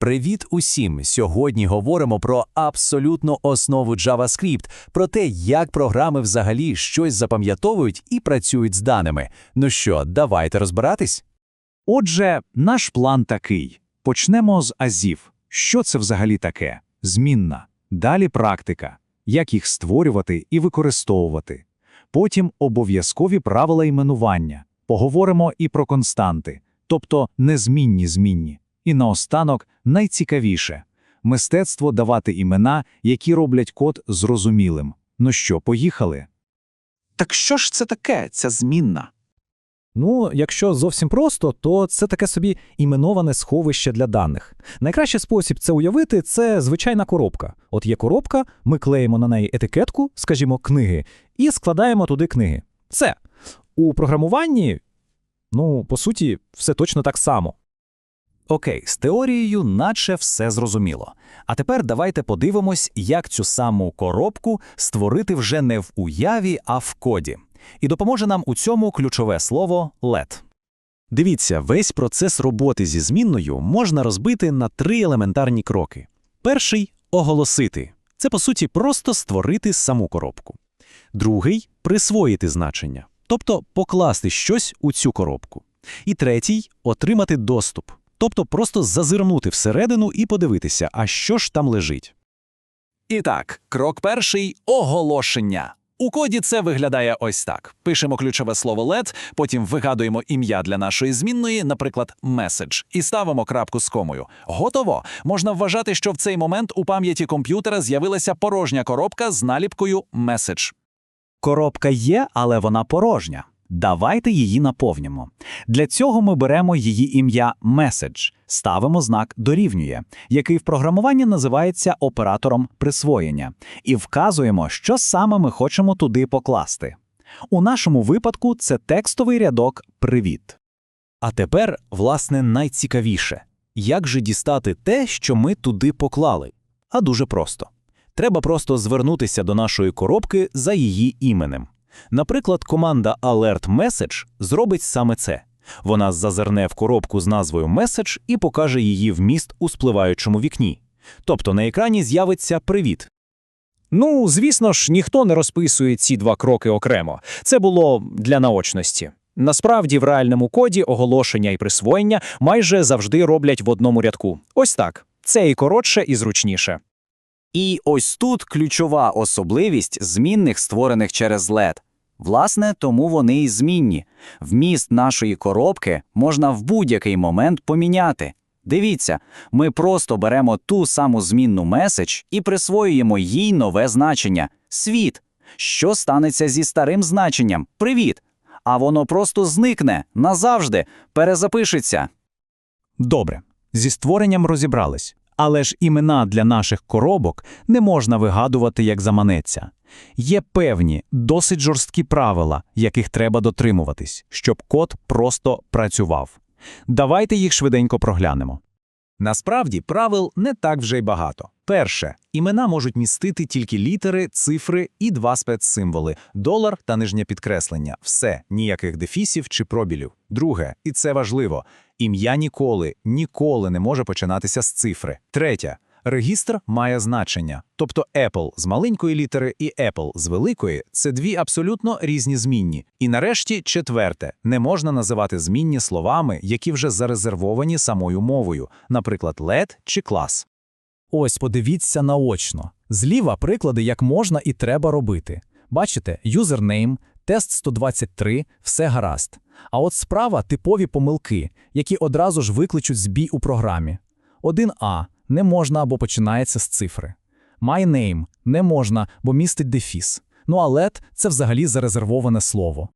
Привіт усім! Сьогодні говоримо про абсолютну основу JavaScript, про те, як програми взагалі щось запам'ятовують і працюють з даними. Ну що, давайте розбиратись? Отже, наш план такий. Почнемо з азів. Що це взагалі таке? Змінна. Далі практика. Як їх створювати і використовувати. Потім обов'язкові правила іменування. Поговоримо і про константи, тобто незмінні змінні. І наостанок найцікавіше – мистецтво давати імена, які роблять код зрозумілим. Ну що, поїхали? Так що ж це таке, ця змінна? Ну, якщо зовсім просто, то це таке собі іменоване сховище для даних. Найкращий спосіб це уявити це звичайна коробка. От є коробка, ми клеїмо на неї етикетку, скажімо, книги, і складаємо туди книги. Все. У програмуванні, ну, по суті, все точно так само. Окей, з теорією наче все зрозуміло. А тепер давайте подивимось, як цю саму коробку створити вже не в уяві, а в коді. І допоможе нам у цьому ключове слово let. Дивіться, весь процес роботи зі змінною можна розбити на три елементарні кроки. Перший оголосити. Це, по суті, просто створити саму коробку. Другий присвоїти значення, тобто покласти щось у цю коробку. І третій отримати доступ, тобто просто зазирнути всередину і подивитися, а що ж там лежить. І так, крок перший оголошення. У коді це виглядає ось так: пишемо ключове слово let, потім вигадуємо ім'я для нашої змінної, наприклад, message, і ставимо крапку з комою. Готово. Можна вважати, що в цей момент у пам'яті комп'ютера з'явилася порожня коробка з наліпкою message. Коробка є, але вона порожня. Давайте її наповнимо. Для цього ми беремо її ім'я message, ставимо знак дорівнює, який в програмуванні називається оператором присвоєння, і вказуємо, що саме ми хочемо туди покласти. У нашому випадку це текстовий рядок Привіт. А тепер, власне, найцікавіше як же дістати те, що ми туди поклали? А дуже просто. Треба просто звернутися до нашої коробки за її іменем. Наприклад, команда Alert Message зробить саме це. Вона зазирне в коробку з назвою Message і покаже її вміст у спливаючому вікні. Тобто на екрані з'явиться Привіт. Ну, звісно ж, ніхто не розписує ці два кроки окремо. Це було для наочності. Насправді, в реальному коді оголошення і присвоєння майже завжди роблять в одному рядку. Ось так. Це і коротше, і зручніше. І ось тут ключова особливість змінних, створених через LED. Власне, тому вони і змінні. Вміст нашої коробки можна в будь-який момент поміняти. Дивіться, ми просто беремо ту саму змінну меседж і присвоюємо їй нове значення світ. Що станеться зі старим значенням Привіт. А воно просто зникне назавжди, перезапишеться. Добре, зі створенням розібрались. Але ж імена для наших коробок не можна вигадувати, як заманеться. Є певні, досить жорсткі правила, яких треба дотримуватись, щоб код просто працював. Давайте їх швиденько проглянемо. Насправді правил не так вже й багато. Перше, імена можуть містити тільки літери, цифри і два спецсимволи долар та нижнє підкреслення. Все, ніяких дефісів чи пробілів. Друге, і це важливо, ім'я ніколи, ніколи не може починатися з цифри. Третє. Регістр має значення, тобто Apple з маленької літери і Apple з великої це дві абсолютно різні змінні. І нарешті, четверте, не можна називати змінні словами, які вже зарезервовані самою мовою, наприклад, LED чи клас. Ось подивіться наочно. Зліва приклади, як можна і треба робити. Бачите, юзернейм, тест 123, все гаразд. А от справа типові помилки, які одразу ж викличуть збій у програмі. 1А не можна або починається з цифри. MyName не можна, бо містить дефіс. Ну а let – це взагалі зарезервоване слово.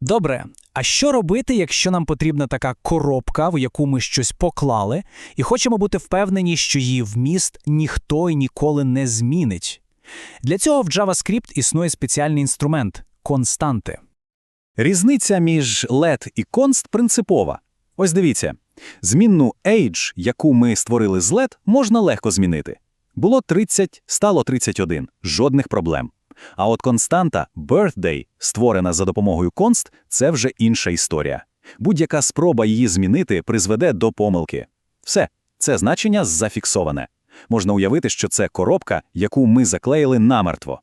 Добре, а що робити, якщо нам потрібна така коробка, в яку ми щось поклали, і хочемо бути впевнені, що її вміст ніхто і ніколи не змінить? Для цього в JavaScript існує спеціальний інструмент константи. Різниця між let і const принципова. Ось дивіться, змінну age, яку ми створили з let, можна легко змінити. Було 30, стало 31, жодних проблем. А от константа birthday, створена за допомогою const, це вже інша історія. Будь-яка спроба її змінити призведе до помилки. Все, Це значення зафіксоване. Можна уявити, що це коробка, яку ми заклеїли намертво.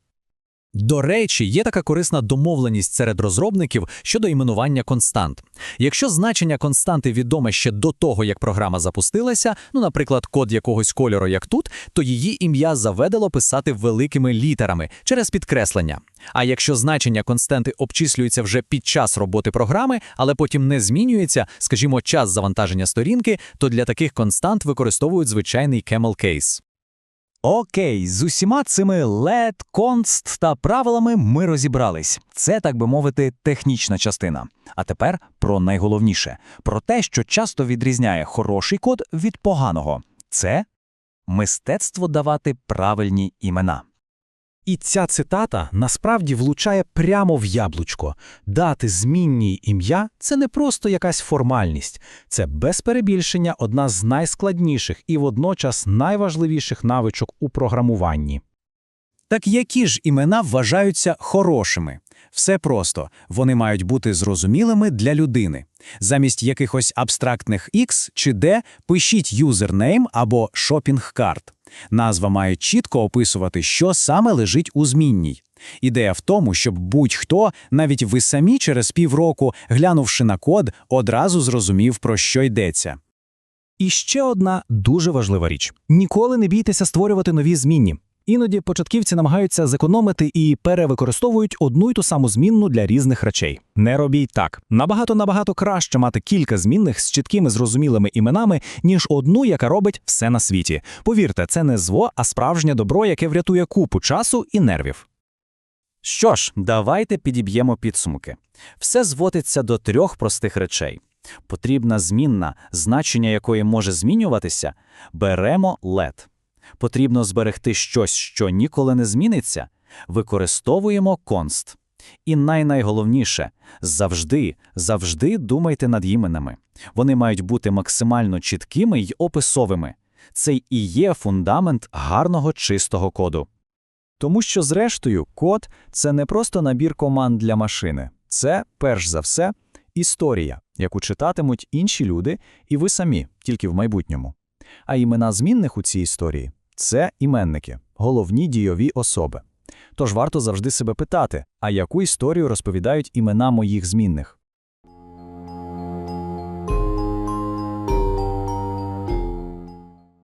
До речі, є така корисна домовленість серед розробників щодо іменування констант. Якщо значення константи відоме ще до того, як програма запустилася, ну, наприклад, код якогось кольору, як тут, то її ім'я заведено писати великими літерами через підкреслення. А якщо значення константи обчислюється вже під час роботи програми, але потім не змінюється, скажімо, час завантаження сторінки, то для таких констант використовують звичайний camel case. Окей, з усіма цими LED, конст та правилами ми розібрались. Це, так би мовити, технічна частина. А тепер про найголовніше – про те, що часто відрізняє хороший код від поганого. Це мистецтво давати правильні імена. І ця цитата насправді влучає прямо в яблучко. Дати змінній ім'я – це не просто якась формальність. Це без перебільшення одна з найскладніших і водночас найважливіших навичок у програмуванні. Так які ж імена вважаються хорошими? Все просто, вони мають бути зрозумілими для людини. Замість якихось абстрактних X чи D пишіть юзернейм або шопінг-карт. Назва має чітко описувати, що саме лежить у змінній. Ідея в тому, щоб будь-хто, навіть ви самі через півроку, глянувши на код, одразу зрозумів, про що йдеться. І ще одна дуже важлива річ. Ніколи не бійтеся створювати нові змінні. Іноді початківці намагаються зекономити і перевикористовують одну й ту саму змінну для різних речей. Не робіть так. Набагато-набагато краще мати кілька змінних з чіткими зрозумілими іменами, ніж одну, яка робить все на світі. Повірте, це не зло, а справжнє добро, яке врятує купу часу і нервів. Що ж, давайте підіб'ємо підсумки. Все зводиться до трьох простих речей. Потрібна змінна, значення якої може змінюватися, беремо LED. Потрібно зберегти щось, що ніколи не зміниться, використовуємо конст. І найнайголовніше – завжди, завжди думайте над іменами. Вони мають бути максимально чіткими й описовими. Це і є фундамент гарного чистого коду. Тому що, зрештою, код це не просто набір команд для машини, це, перш за все, історія, яку читатимуть інші люди, і ви самі, тільки в майбутньому. А імена змінних у цій історії це іменники, головні дійові особи. Тож варто завжди себе питати, а яку історію розповідають імена моїх змінних?